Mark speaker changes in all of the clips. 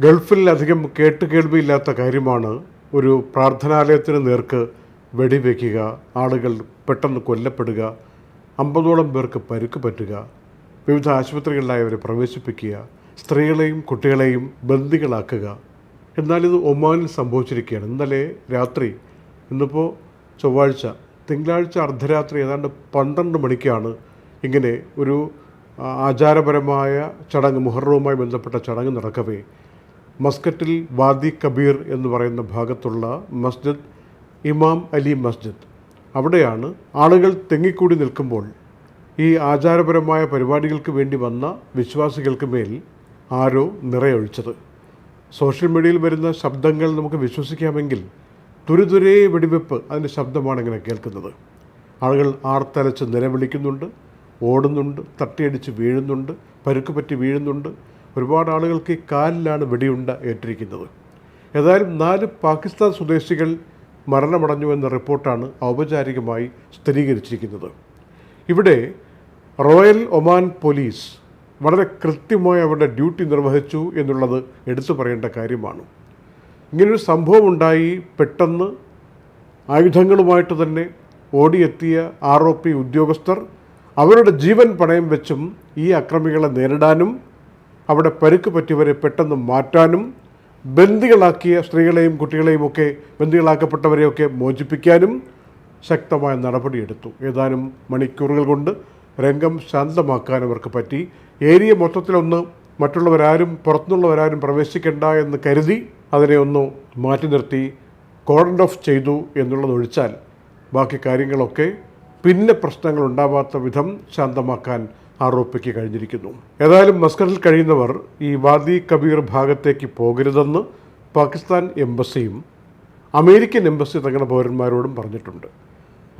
Speaker 1: ഗൾഫിൽ അധികം കേട്ടുകേൾവിയില്ലാത്ത കാര്യമാണ് ഒരു പ്രാർത്ഥനാലയത്തിന് നേർക്ക് വെടിവെക്കുക ആളുകൾ പെട്ടെന്ന് കൊല്ലപ്പെടുക അമ്പതോളം പേർക്ക് പരുക്ക് പറ്റുക വിവിധ ആശുപത്രികളിലായി അവരെ പ്രവേശിപ്പിക്കുക സ്ത്രീകളെയും കുട്ടികളെയും ബന്ദികളാക്കുക. എന്നാലിത് ഒമാനിൽ സംഭവിച്ചിരിക്കുകയാണ്. ഇന്നലെ രാത്രി ഇന്നിപ്പോൾ ചൊവ്വാഴ്ച തിങ്കളാഴ്ച അർദ്ധരാത്രി ഏതാണ്ട് പന്ത്രണ്ട് മണിക്കാണ് ഇങ്ങനെ ഒരു ആചാരപരമായ ചടങ്ങ് മുഹറവുമായി ബന്ധപ്പെട്ട ചടങ്ങ് നടക്കവേ. മസ്കറ്റിൽ വാദി കബീർ എന്ന് പറയുന്ന ഭാഗത്തുള്ള മസ്ജിദ് ഇമാം അലി മസ്ജിദ്. അവിടെയാണ് ആളുകൾ തെങ്ങിക്കൂടി നിൽക്കുമ്പോൾ ഈ ആചാരപരമായ പരിപാടികൾക്ക് വേണ്ടി വന്ന വിശ്വാസികൾക്ക് മേൽ ആരോ നിറയൊഴിച്ചത്. സോഷ്യൽ മീഡിയയിൽ വരുന്ന ശബ്ദങ്ങൾ നമുക്ക് വിശ്വസിക്കാമെങ്കിൽ തുരുതുരേ വെടിവെപ്പ് അതിന്റെ ശബ്ദമാണ് ഇങ്ങനെ കേൾക്കുന്നത്. ആളുകൾ ആർത്തലച്ച് നിലവിളിക്കുന്നുണ്ട് ഓടുന്നുണ്ട് തട്ടിയടിച്ച് വീഴുന്നുണ്ട് പരുക്ക് പറ്റി വീഴുന്നുണ്ട് ഒരുപാട് ആളുകൾക്ക് കാലിലാണ് വെടിയുണ്ട ഏറ്റിരിക്കുന്നത്. ഏതായാലും നാല് പാകിസ്ഥാൻ സ്വദേശികൾ മരണമടഞ്ഞു എന്ന റിപ്പോർട്ടാണ് ഔപചാരികമായി സ്ഥിരീകരിച്ചിരിക്കുന്നത്. ഇവിടെ റോയൽ ഒമാൻ പോലീസ് വളരെ കൃത്യമായി അവരുടെ ഡ്യൂട്ടി നിർവഹിച്ചു എന്നുള്ളത് എടുത്തു പറയേണ്ട കാര്യമാണ്. ഇങ്ങനൊരു സംഭവം ഉണ്ടായി പെട്ടെന്ന് ആയുധങ്ങളുമായിട്ട് തന്നെ ഓടിയെത്തിയ ആർ ഒ പി ഉദ്യോഗസ്ഥർ അവരുടെ ജീവൻ പണയം വെച്ചും ഈ അക്രമികളെ നേരിടാനും അവിടെ പരുക്ക് പറ്റിയവരെ പെട്ടെന്ന് മാറ്റാനും ബന്ദികളാക്കിയ സ്ത്രീകളെയും കുട്ടികളെയും ഒക്കെ ബന്ദികളാക്കപ്പെട്ടവരെയൊക്കെ മോചിപ്പിക്കാനും ശക്തമായ നടപടിയെടുത്തു. ഏതാനും മണിക്കൂറുകൾ കൊണ്ട് രംഗം ശാന്തമാക്കാൻ അവർക്ക് പറ്റി. ഏരിയ മൊത്തത്തിലൊന്ന് മറ്റുള്ളവരാരും പുറത്തുനിന്നുള്ളവരാരും പ്രവേശിക്കേണ്ട എന്ന് കരുതി അതിനെ ഒന്ന് മാറ്റി നിർത്തി കോർഡൻ ഓഫ് ചെയ്തു എന്നുള്ളതൊഴിച്ചാൽ ബാക്കി കാര്യങ്ങളൊക്കെ പിന്നെ പ്രശ്നങ്ങൾ ഉണ്ടാവാത്ത വിധം ശാന്തമാക്കാൻ ആരോപിക്ക് കഴിഞ്ഞിരിക്കുന്നു. ഏതായാലും മസ്കറിൽ കഴിയുന്നവർ ഈ വാദി കബീർ ഭാഗത്തേക്ക് പോകരുതെന്ന് പാകിസ്ഥാൻ എംബസിയും അമേരിക്കൻ എംബസി തങ്ങളുടെ പൗരന്മാരോടും പറഞ്ഞിട്ടുണ്ട്.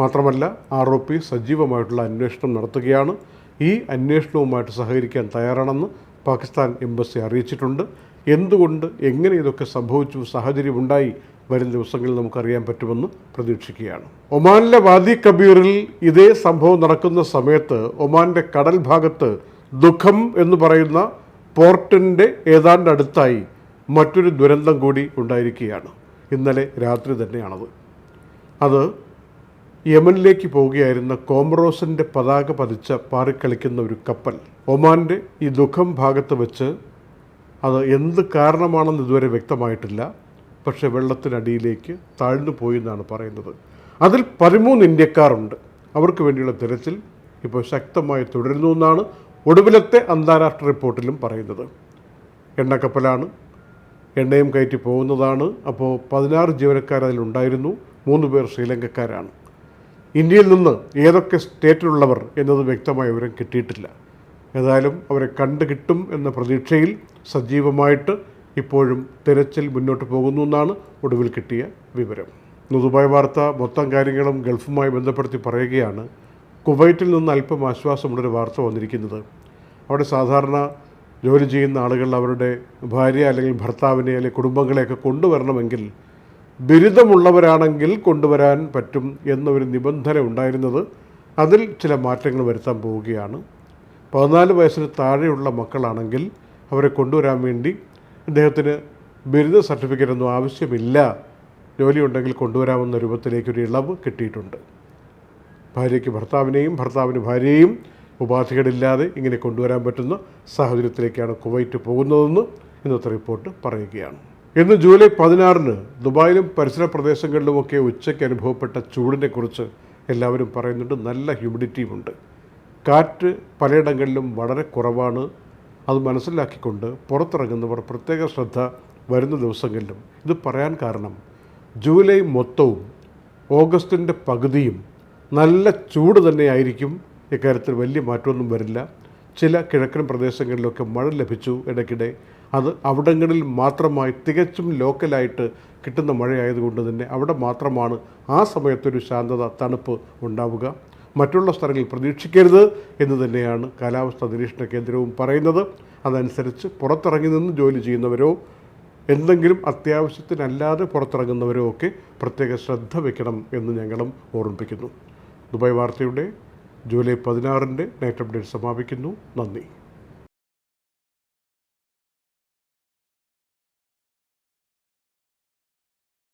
Speaker 1: മാത്രമല്ല ആർഒപി സജീവമായിട്ടുള്ള അന്വേഷണം നടത്തുകയാണ്. ഈ അന്വേഷണവുമായിട്ട് സഹകരിക്കാൻ തയ്യാറാണെന്ന് പാകിസ്ഥാൻ എംബസി അറിയിച്ചിട്ടുണ്ട്. എന്തുകൊണ്ട് എങ്ങനെ ഇതൊക്കെ സംഭവിച്ചു സാഹചര്യമുണ്ടായി വരും ദിവസങ്ങളിൽ നമുക്കറിയാൻ പറ്റുമെന്ന് പ്രതീക്ഷിക്കുകയാണ്. ഒമാനിലെ വാദി കബീറിൽ ഇതേ സംഭവം നടക്കുന്ന സമയത്ത് ഒമാന്റെ കടൽ ഭാഗത്ത് ദുഃഖം എന്ന് പറയുന്ന പോർട്ടിന്റെ ഏതാണ്ട് അടുത്തായി മറ്റൊരു ദുരന്തം കൂടി ഉണ്ടായിരിക്കുകയാണ്. ഇന്നലെ രാത്രി തന്നെയാണത്. അത് യമനിലേക്ക് പോവുകയായിരുന്ന കോമറോസിന്റെ പതാക പതിച്ച പാറിക്കളിക്കുന്ന ഒരു കപ്പൽ. ഒമാന്റെ ഈ ദുഃഖം ഭാഗത്ത് വെച്ച് അത് എന്ത് കാരണമാണെന്ന് ഇതുവരെ വ്യക്തമായിട്ടില്ല. പക്ഷേ വെള്ളത്തിനടിയിലേക്ക് താഴ്ന്നു പോയി എന്നാണ് പറയുന്നത്. അതിൽ പതിമൂന്ന് ഇന്ത്യക്കാരുണ്ട്. അവർക്ക് വേണ്ടിയുള്ള തിരച്ചിൽ ഇപ്പോൾ ശക്തമായി തുടരുന്നു എന്നാണ് ഒടുവിലത്തെ അന്താരാഷ്ട്ര റിപ്പോർട്ടിലും പറയുന്നത്. എണ്ണക്കപ്പലാണ് എണ്ണയും കയറ്റി പോകുന്നതാണ്. അപ്പോൾ പതിനാറ് ജീവനക്കാർ അതിലുണ്ടായിരുന്നു. മൂന്ന് പേർ ശ്രീലങ്കക്കാരാണ്. ഇന്ത്യയിൽ നിന്ന് ഏതൊക്കെ സ്റ്റേറ്റിലുള്ളവർ എന്നത് വ്യക്തമായ വിവരം കിട്ടിയിട്ടില്ല. ഏതായാലും അവരെ കണ്ടു കിട്ടും എന്ന പ്രതീക്ഷയിൽ സജീവമായിട്ട് ഇപ്പോഴും തിരച്ചിൽ മുന്നോട്ട് പോകുന്നു എന്നാണ് ഒടുവിൽ കിട്ടിയ വിവരം. ദുബായ് വാർത്ത മൊത്തം കാര്യങ്ങളും ഗൾഫുമായി ബന്ധപ്പെടുത്തി പറയുകയാണ്. കുവൈറ്റിൽ നിന്ന് അല്പം ആശ്വാസമുള്ളൊരു വാർത്ത വന്നിരിക്കുന്നത്. അവിടെ സാധാരണ ജോലി ചെയ്യുന്ന ആളുകൾ അവരുടെ ഭാര്യ അല്ലെങ്കിൽ ഭർത്താവിനെ അല്ലെങ്കിൽ കുടുംബങ്ങളെയൊക്കെ കൊണ്ടുവരണമെങ്കിൽ ബിരുദമുള്ളവരാണെങ്കിൽ കൊണ്ടുവരാൻ പറ്റും എന്നൊരു നിബന്ധന ഉണ്ടായിരുന്നത് അതിൽ ചില മാറ്റങ്ങൾ വരുത്താൻ പോവുകയാണ്. പതിനാല് വയസ്സിന് താഴെയുള്ള മക്കളാണെങ്കിൽ അവരെ കൊണ്ടുവരാൻ വേണ്ടി അദ്ദേഹത്തിന് ബിരുദ സർട്ടിഫിക്കറ്റ് ഒന്നും ആവശ്യമില്ല. ജോലിയുണ്ടെങ്കിൽ കൊണ്ടുവരാമെന്ന രൂപത്തിലേക്കൊരു ഇളവ് കിട്ടിയിട്ടുണ്ട്. ഭാര്യയ്ക്ക് ഭർത്താവിനെയും ഭർത്താവിന് ഭാര്യയെയും ഉപാധികളില്ലാതെ ഇങ്ങനെ കൊണ്ടുവരാൻ പറ്റുന്ന സാഹചര്യത്തിലേക്കാണ് കുവൈറ്റ് പോകുന്നതെന്ന് ഇന്നത്തെ റിപ്പോർട്ട് പറയുകയാണ്. ഇന്ന് ജൂലൈ പതിനാറിന് ദുബായിലും പരിസര പ്രദേശങ്ങളിലുമൊക്കെ ഉച്ചയ്ക്ക് അനുഭവപ്പെട്ട ചൂടിനെക്കുറിച്ച് എല്ലാവരും പറയുന്നുണ്ട്. നല്ല ഹ്യൂമിഡിറ്റിയുമുണ്ട്. കാറ്റ് പലയിടങ്ങളിലും വളരെ കുറവാണ്. അത് മനസ്സിലാക്കിക്കൊണ്ട് പുറത്തിറങ്ങുന്നവർ പ്രത്യേക ശ്രദ്ധ വരുന്ന ദിവസങ്ങളിലും ഇത് പറയാൻ കാരണം ജൂലൈ മൊത്തവും ഓഗസ്റ്റിന്റെ പകുതിയും നല്ല ചൂട് തന്നെയായിരിക്കും ഇക്കാര്യത്തിൽ വലിയ മാറ്റമൊന്നും വരില്ല. ചില കിഴക്കൻ പ്രദേശങ്ങളിലൊക്കെ മഴ ലഭിച്ചു ഇടയ്ക്കിടെ. അത് അവിടങ്ങളിൽ മാത്രമായി തികച്ചും ലോക്കലായിട്ട് കിട്ടുന്ന മഴയായതുകൊണ്ട് തന്നെ അവിടെ മാത്രമാണ് ആ സമയത്തൊരു ശാന്തത തണുപ്പ് ഉണ്ടാവുക. മറ്റുള്ള സ്ഥലങ്ങളിൽ പ്രതീക്ഷിക്കരുത് എന്ന് തന്നെയാണ് കാലാവസ്ഥാ നിരീക്ഷണ കേന്ദ്രവും പറയുന്നത്. അതനുസരിച്ച് പുറത്തിറങ്ങി നിന്ന് ജോലി ചെയ്യുന്നവരോ എന്തെങ്കിലും അത്യാവശ്യത്തിനല്ലാതെ പുറത്തിറങ്ങുന്നവരോ ഒക്കെ പ്രത്യേക ശ്രദ്ധ വയ്ക്കണം എന്ന് ഞങ്ങളും ഓർമ്മിപ്പിക്കുന്നു. ദുബായ് വാർത്തയുടെ ജൂലൈ പതിനാറിന്റെ നൈറ്റ് അപ്ഡേറ്റ് സമാപിക്കുന്നു. നന്ദി.